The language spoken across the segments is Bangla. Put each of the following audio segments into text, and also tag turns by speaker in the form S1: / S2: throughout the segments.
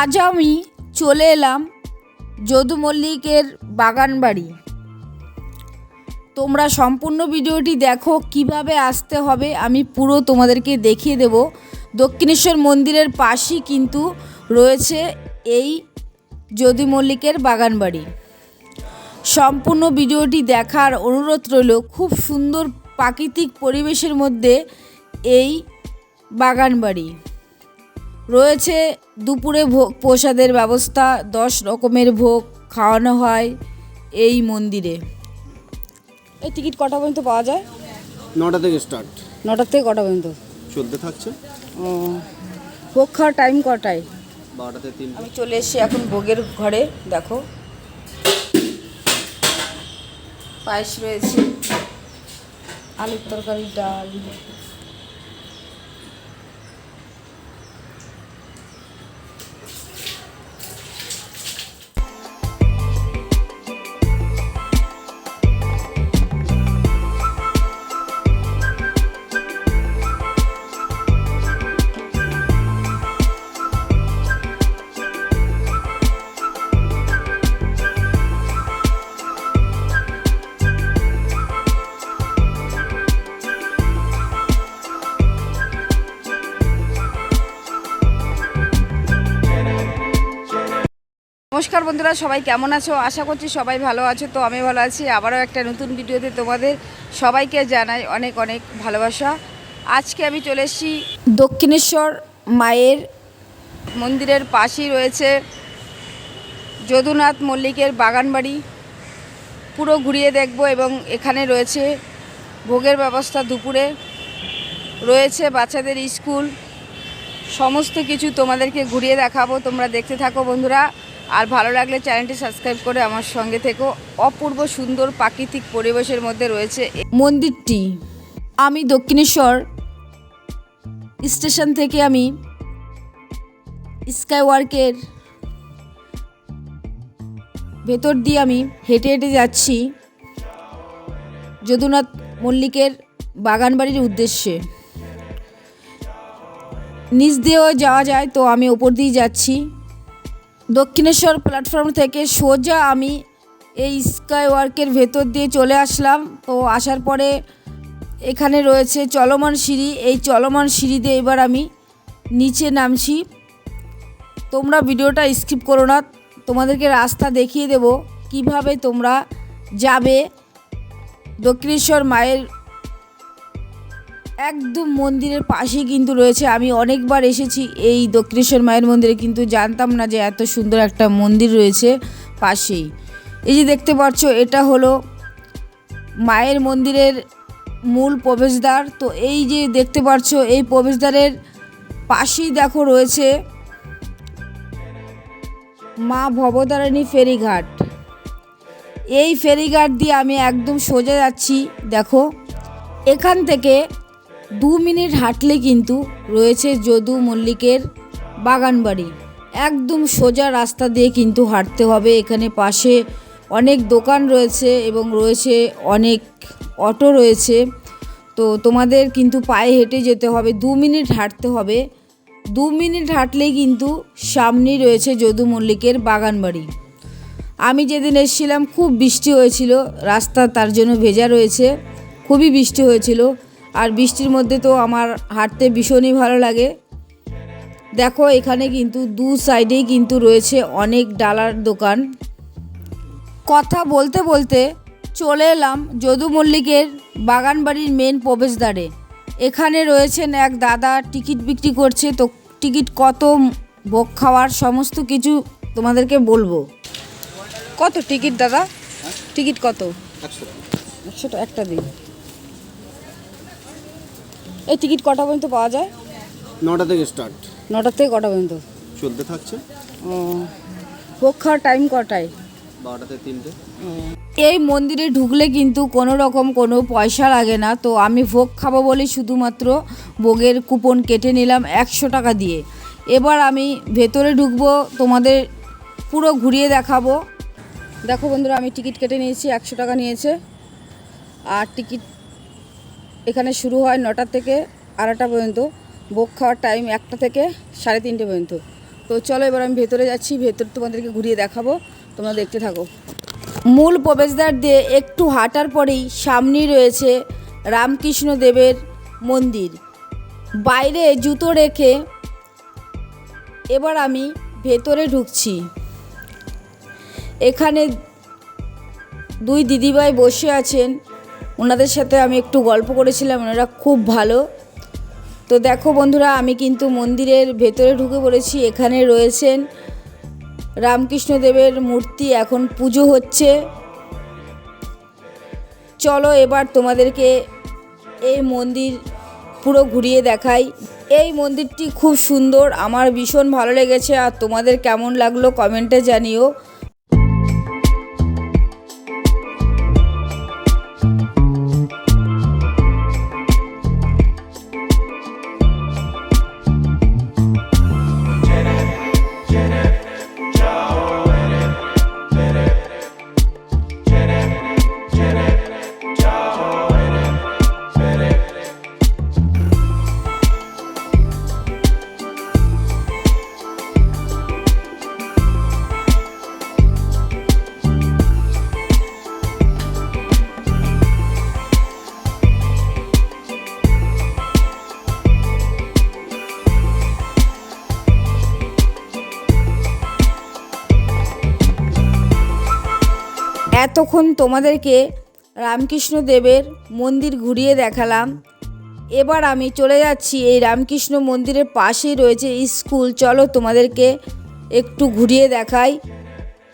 S1: আজ আমি চলে এলাম যদু মল্লিকের বাগান বাড়ি। তোমরা সম্পূর্ণ ভিডিওটি দেখো, কীভাবে আসতে হবে আমি পুরো তোমাদেরকে দেখিয়ে দেব। দক্ষিণেশ্বর মন্দিরের পাশেই কিন্তু রয়েছে এই যদু মল্লিকের বাগান বাড়ি। সম্পূর্ণ ভিডিওটি দেখার অনুরোধ রইল, খুব সুন্দর প্রাকৃতিক পরিবেশের মধ্যে এই বাগান বাড়ি। রয়েছে দুপুরে ভোগ প্রসাদের ব্যবস্থা দশ রকমের ভোগ খাওয়ানো হয় এই মন্দিরে। এই টিকিট কটা পর্যন্ত পাওয়া যায়?
S2: নটা থেকে স্টার্ট
S1: নটার থেকে কটা পর্যন্ত?
S2: চলতে থাকছে।
S1: ও ভোগ খাওয়ার টাইম কটায়?
S2: বারোটা থেকে তিনটে।
S1: আমি চলে এসেছি এখন ভোগের ঘরে দেখো। পায়েস রয়েছে আলুর তরকারি ডাল। নমস্কার বন্ধুরা, সবাই কেমন আছো? আশা করছি সবাই ভালো আছো, তো আমি ভালো আছি। আবারও একটা নতুন ভিডিওতে তোমাদের সবাইকে জানাই অনেক অনেক ভালোবাসা। আজকে আমি চলে এসেছি দক্ষিণেশ্বর মায়ের মন্দিরের পাশেই রয়েছে যদুনাথ মল্লিকের বাগানবাড়ি। পুরো ঘুরিয়ে দেখব এবং এখানে রয়েছে ভোগের ব্যবস্থা দুপুরে। রয়েছে বাচ্চাদের স্কুল। সমস্ত কিছু তোমাদেরকে ঘুরিয়ে দেখাবো, তোমরা দেখতে থাকো বন্ধুরা। আর ভালো লাগলে চ্যানেলটি সাবস্ক্রাইব করে আমার সঙ্গে থেকো। অপূর্ব সুন্দর প্রাকৃতিক পরিবেশের মধ্যে রয়েছে মন্দিরটি। আমি দক্ষিণেশ্বর। স্টেশন থেকে আমি স্কাই ওয়ার্কের ভেতর দিয়ে আমি হেঁটে হেঁটে যাচ্ছি যদুনাথ মল্লিকের বাগানবাড়ির উদ্দেশ্যে। নিচ দিয়েও যাওয়া যায়, তো আমি ওপর দিয়ে যাচ্ছি। দক্ষিণেশ্বর প্ল্যাটফর্ম থেকে সোজা আমি এই স্কাই ওয়ার্কের ভেতর দিয়ে চলে আসলাম। তো আসার পরে এখানে রয়েছে চলমান সিঁড়ি। এই চলমান সিঁড়ি দিয়ে এবার আমি নিচে নামছি। তোমরা ভিডিওটা স্কিপ করো না। তোমাদেরকে রাস্তা দেখিয়ে দেব। কীভাবে তোমরা যাবে দক্ষিণেশ্বর মায়ের একদম মন্দিরের পাশেই কিন্তু রয়েছে। আমি অনেকবার এসেছি এই দক্ষিণেশ্বর মায়ের মন্দিরে, কিন্তু জানতাম না যে এত সুন্দর একটা মন্দির রয়েছে পাশেই। এই যে দেখতে পাচ্ছ, এটা হলো মায়ের মন্দিরের মূল প্রবেশদ্বার। তো এই যে দেখতে পাচ্ছ, এই প্রবেশদ্বারের পাশেই দেখো রয়েছে মা ভবতারিণী ফেরিঘাট। এই ফেরিঘাট দিয়ে আমি একদম সোজা যাচ্ছি, দেখো। এখান থেকে দু মিনিট হাঁটলে কিন্তু রয়েছে যদু মল্লিকের বাগান বাড়ি। একদম সোজা রাস্তা দিয়ে কিন্তু হাঁটতে হবে। এখানে পাশে অনেক দোকান রয়েছে এবং রয়েছে অনেক অটো রয়েছে। তো তোমাদের কিন্তু পায়ে হেঁটে যেতে হবে। দু মিনিট হাঁটতে হবে। দু মিনিট হাঁটলেই কিন্তু সামনেই রয়েছে যদু মল্লিকের বাগান বাড়ি। আমি যেদিন এসেছিলাম, খুব বৃষ্টি হয়েছিল। রাস্তা তার জন্য ভেজা রয়েছে। খুবই বৃষ্টি হয়েছিল। আর বৃষ্টির মধ্যে তো আমার হাঁটতে ভীষণই ভালো লাগে। দেখো এখানে কিন্তু দু সাইডেই কিন্তু রয়েছে অনেক ডালার দোকান। কথা বলতে বলতে চলে এলাম যদু মল্লিকের বাগান বাড়ির মেন প্রবেশদ্বারে। এখানে রয়েছেন এক দাদা টিকিট বিক্রি করছে। তো টিকিট কত ভোগ খাওয়ার সমস্ত কিছু তোমাদেরকে বলব। কত টিকিট দাদা? টিকিট কত?
S2: একশো
S1: একশো একটা দিন। এই টিকিট কটা পর্যন্ত পাওয়া যায়?
S2: নটা থেকে স্টার্ট
S1: নটা থেকে কটা পর্যন্ত?
S2: চলতে থাকছে।
S1: ও ভোগ খাওয়ার টাইম কটায়?
S2: বারোটা তিনটে।
S1: এই মন্দিরে ঢুকলে কিন্তু কোনো রকম কোনো পয়সা লাগে না তো আমি ভোগ খাব বলে শুধুমাত্র ভোগের কুপন কেটে নিলাম একশো টাকা দিয়ে। এবার আমি ভেতরে ঢুকবো তোমাদের পুরো ঘুরিয়ে দেখাবো। দেখো বন্ধুরা আমি টিকিট কেটে নিয়েছি একশো টাকা নিয়েছে। আর টিকিট এখানে শুরু হয় নটা থেকে আড়াইটা পর্যন্ত। ভোগ খাওয়ার টাইম একটা থেকে সাড়ে তিনটে পর্যন্ত। তো চলো এবার আমি ভেতরে যাচ্ছি, ভেতর তোমাদেরকে ঘুরিয়ে দেখাবো। তোমরা দেখতে থাকো। মূল প্রবেশদ্বার দিয়ে একটু হাঁটার পরেই সামনেই রয়েছে রামকৃষ্ণ দেবের মন্দির। বাইরে জুতো রেখে এবার আমি ভেতরে ঢুকছি। এখানে দুই দিদিভাই বসে আছেন। ওনাদের সাথে আমি একটু গল্প করেছিলাম, ওনারা খুব ভালো। তো দেখো বন্ধুরা, আমি কিন্তু মন্দিরের ভেতরে ঢুকে পড়েছি, এখানে রয়েছেন রামকৃষ্ণদেবের মূর্তি, এখন পুজো হচ্ছে। চলো এবার তোমাদেরকে এই মন্দির পুরো ঘুরিয়ে দেখাই। এই মন্দিরটি খুব সুন্দর, আমার ভীষণ ভালো লেগেছে, আর তোমাদের কেমন লাগল কমেন্টে জানিও। এতক্ষণ তোমাদেরকে রামকৃষ্ণ দেবের মন্দির ঘুরিয়ে দেখালাম। এবার আমি চলে যাচ্ছি, এই রামকৃষ্ণ মন্দিরের পাশেই রয়েছে স্কুল। চলো তোমাদেরকে একটু ঘুরিয়ে দেখাই।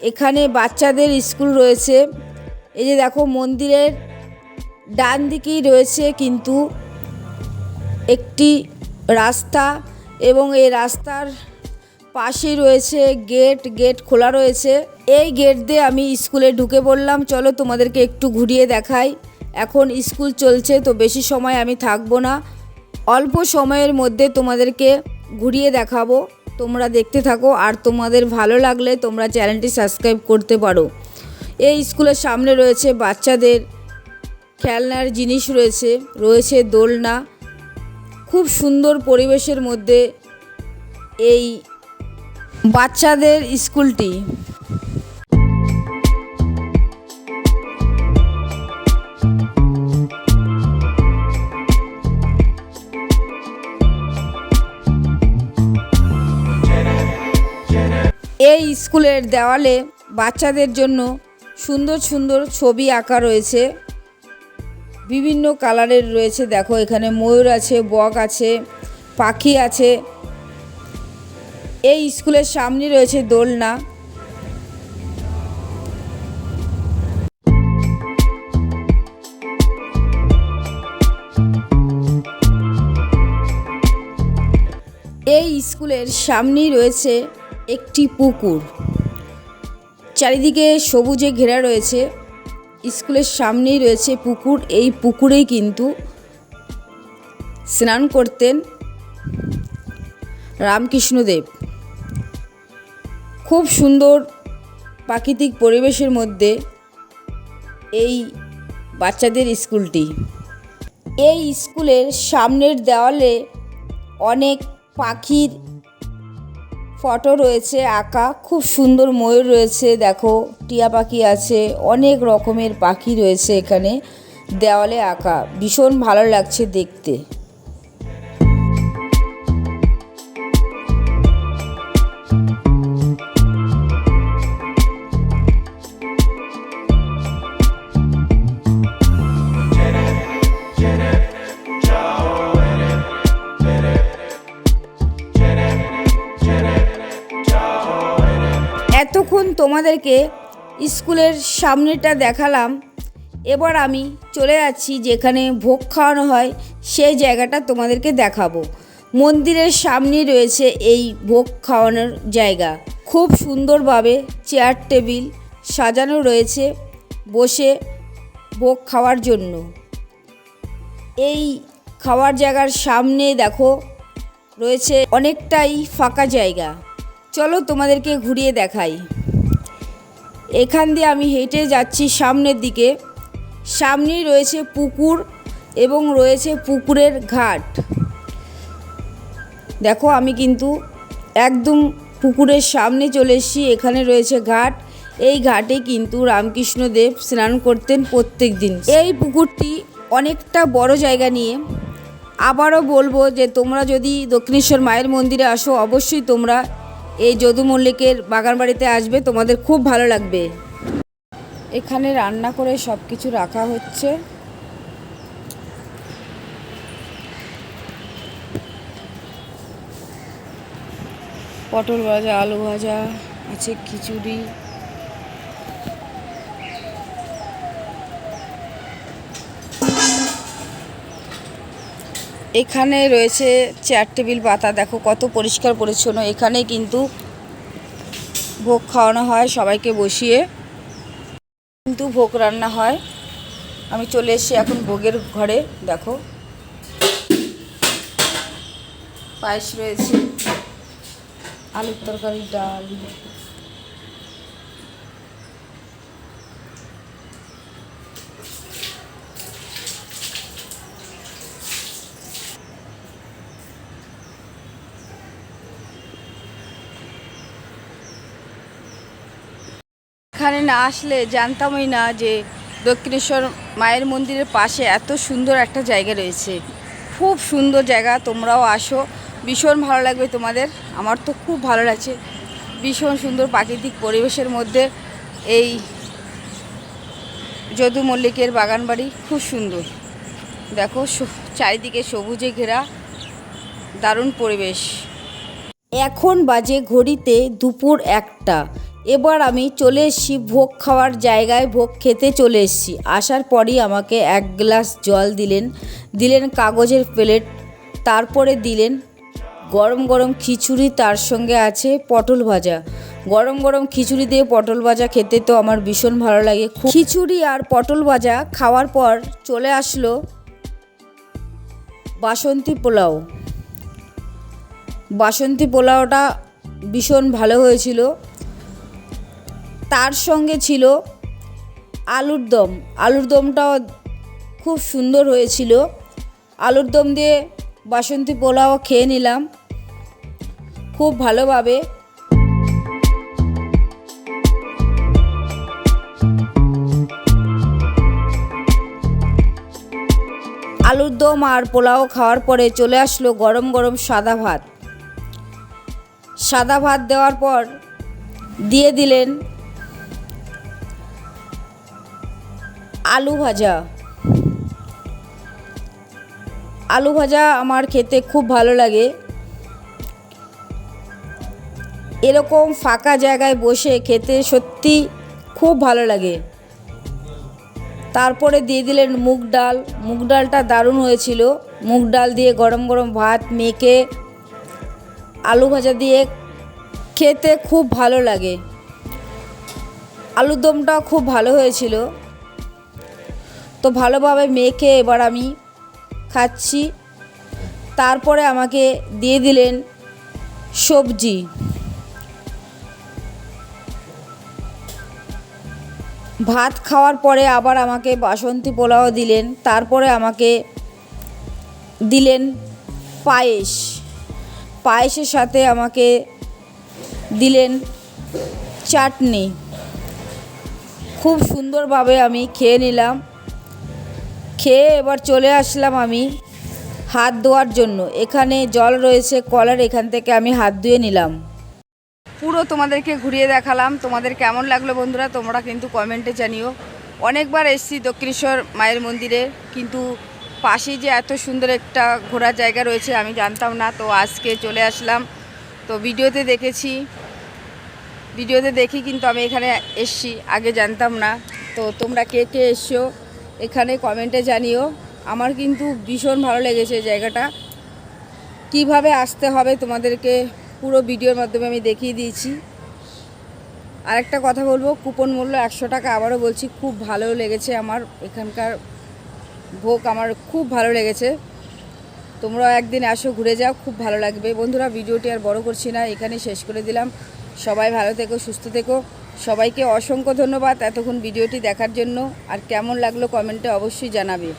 S1: এখানে বাচ্চাদের স্কুল রয়েছে। এই যে দেখো, মন্দিরের ডান দিকেই রয়েছে কিন্তু একটি রাস্তা এবং এই রাস্তার পাশেই রয়েছে গেট গেট খোলা রয়েছে। এই গেট দিয়ে আমি স্কুলে ঢুকে পড়লাম। চলো তোমাদেরকে একটু ঘুরিয়ে দেখাই। এখন স্কুল চলছে, তো বেশি সময় আমি থাকব না। অল্প সময়ের মধ্যে তোমাদেরকে ঘুরিয়ে দেখাবো। তোমরা দেখতে থাকো, আর তোমাদের ভালো লাগলে তোমরা চ্যানেলটি সাবস্ক্রাইব করতে পারো। এই স্কুলের সামনে রয়েছে বাচ্চাদের খেলনার জিনিস রয়েছে রয়েছে দোলনা। খুব সুন্দর পরিবেশের মধ্যে এই বাচ্চাদের স্কুলটি। এই স্কুলের দেওয়ালে বাচ্চাদের জন্য সুন্দর সুন্দর ছবি আঁকা রয়েছে। বিভিন্ন কালারের রয়েছে। দেখো, এখানে ময়ূর আছে, বক আছে, পাখি আছে। এই স্কুলের সামনে রয়েছে দোলনা। এই স্কুলের সামনেই রয়েছে একটি পুকুর। চারিদিকে সবুজে ঘেরা রয়েছে। স্কুলের সামনেই রয়েছে পুকুর। এই পুকুরেই কিন্তু স্নান করতেন রামকৃষ্ণদেব। খুব সুন্দর প্রাকৃতিক পরিবেশের মধ্যে এই বাচ্চাদের স্কুলটি। এই স্কুলের সামনের দেওয়ালে অনেক পাখির ফটো রয়েছে আঁকা। খুব সুন্দর ময়ূর রয়েছে, দেখো, টিয়া পাখি আছে, অনেক রকমের পাখি রয়েছে এখানে দেওয়ালে আঁকা। ভীষণ ভালো লাগছে দেখতে। তোমাদেরকে স্কুলের সামনেটা দেখালাম। এবার আমি চলে যাচ্ছি যেখানে ভোগ খাওয়ানো হয়, সেই জায়গাটা তোমাদেরকে দেখাবো। মন্দিরের সামনেই রয়েছে এই ভোগ খাওয়ানোর জায়গা। খুব সুন্দরভাবে চেয়ার, টেবিল সাজানো রয়েছে বসে ভোগ খাওয়ার জন্য। এই খাওয়ার জায়গার সামনে দেখো, রয়েছে অনেকটাই ফাঁকা জায়গা। চলো তোমাদেরকে ঘুরিয়ে দেখাই। এখান দিয়ে আমি হেঁটে যাচ্ছি সামনের দিকে। সামনেই রয়েছে পুকুর এবং রয়েছে পুকুরের ঘাট। দেখো, আমি কিন্তু একদম পুকুরের সামনে চলে এসেছি। এখানে রয়েছে ঘাট। এই ঘাটে কিন্তু রামকৃষ্ণদেব স্নান করতেন প্রত্যেক দিন। এই পুকুরটি অনেকটা বড় জায়গা নিয়ে। আবারও বলব যে, তোমরা যদি দক্ষিণেশ্বর মায়ের মন্দিরে আসো, অবশ্যই তোমরা এই যদু মল্লিকের বাগান বাড়িতে আসবে, তোমাদের খুব ভালো লাগবে। এখানে রান্না করে সব কিছু রাখা হচ্ছে। পটল ভাজা, আলু ভাজা, আছে খিচুড়ি। এখানে রয়েছে চেয়ার টেবিল পাতা। দেখো কত পরিষ্কার পরিচ্ছন্ন। এখানে কিন্তু ভোগ খাওয়ানো হয় সবাইকে বসিয়ে। কিন্তু ভোগ রান্না হয়। আমি চলে এসেছি এখন ভোগের ঘরে। দেখো। পায়েস রয়েছে। আলুর তরকারি, ডাল। এখানে না আসলে জানতামই না যে দক্ষিণেশ্বর মায়ের মন্দিরের পাশে এত সুন্দর একটা জায়গা রয়েছে। খুব সুন্দর জায়গা, তোমরাও আসো। ভীষণ ভালো লাগবে তোমাদের। আমার তো খুব ভালো লাগছে। ভীষণ সুন্দর প্রাকৃতিক পরিবেশের মধ্যে এই যদু মল্লিকের বাগান বাড়ি খুব সুন্দর। দেখো চারিদিকে সবুজে ঘেরা দারুণ পরিবেশ। এখন বাজে ঘড়িতে দুপুর একটা। এবার আমি চলে এসেছি ভোগ খাওয়ার জায়গায়, ভোগ খেতে চলে এসেছি। আসার পরই আমাকে এক গ্লাস জল দিলেন দিলেন কাগজের প্লেট, তারপরে দিলেন গরম গরম খিচুড়ি, তার সঙ্গে আছে পটল ভাজা। গরম গরম খিচুড়ি দিয়ে পটল ভাজা খেতে তো আমার ভীষণ ভালো লাগে। খিচুড়ি আর পটল ভাজা খাওয়ার পর চলে আসলো বাসন্তী পোলাও। বাসন্তী পোলাওটা ভীষণ ভালো হয়েছিল। তার সঙ্গে ছিল আলুর দম। আলুর দমটাও খুব সুন্দর হয়েছিল। আলুর দম দিয়ে বাসন্তী পোলাও খেয়ে নিলাম। খুব ভালোভাবে। আলুর দম আর পোলাও খাওয়ার পরে চলে আসলো গরম গরম সাদা ভাত। সাদা ভাত দেওয়ার পর দিয়ে দিলেন আলু ভাজা। আলু ভাজা আমার খেতে খুব ভালো লাগে। এরকম ফাঁকা জায়গায় বসে খেতে সত্যি খুব ভালো লাগে। তারপরে দিয়ে দিলেন মুগ ডাল। মুগ ডালটা দারুণ হয়েছিল। মুগ ডাল দিয়ে গরম গরম ভাত মেখে আলু ভাজা দিয়ে খেতে খুব ভালো লাগে। আলুর দমটাও খুব ভালো হয়েছিল। তো ভালোভাবে মেখে এবার আমি খাচ্ছি। তারপরে আমাকে দিয়ে দিলেন সবজি। ভাত খাওয়ার পরে আবার আমাকে বাসন্তী পোলাও দিলেন, তারপরে আমাকে দিলেন পায়েস। পায়েসের সাথে আমাকে দিলেন চাটনি। খুব সুন্দরভাবে আমি খেয়ে নিলাম। খেয়ে এবার চলে আসলাম আমি হাত ধোয়ার জন্য। এখানে জল রয়েছে, কলার এখান থেকে আমি হাত ধুয়ে নিলাম। পুরো তোমাদেরকে ঘুরিয়ে দেখালাম। তোমাদের কেমন লাগল বন্ধুরা, তোমরা কিন্তু কমেন্টে জানিও। অনেকবার এসেছি দক্ষিণেশ্বর মায়ের মন্দিরে, কিন্তু পাশেই যে এত সুন্দর একটা ঘোরার জায়গা রয়েছে আমি জানতাম না, তো আজকে চলে আসলাম। তো ভিডিওতে দেখেছি, ভিডিওতে দেখি কিন্তু আমি এখানে এসছি, আগে জানতাম না। তো তোমরা কে কে এসছো? এখানে কমেন্টে জানিও। আমার কিন্তু ভীষণ ভালো লেগেছে জায়গাটা। কীভাবে আসতে হবে তোমাদেরকে পুরো ভিডিওর মাধ্যমে আমি দেখিয়ে দিয়েছি। আরেকটা কথা বলব কুপন মূল্য একশো টাকা আবারও বলছি, খুব ভালো লেগেছে আমার। এখানকার ভোগ আমার খুব ভালো লেগেছে। তোমরাও একদিন আসো, ঘুরে যাও, খুব ভালো লাগবে। বন্ধুরা, ভিডিওটি আর বড় করছি না এখানে শেষ করে দিলাম। সবাই ভালো থেকো, সুস্থ থেকো। সবাইকে অসংখ্য ধন্যবাদ এতক্ষণ ভিডিওটি দেখার জন্য। আর কেমন লাগল কমেন্টে অবশ্যই জানাবে।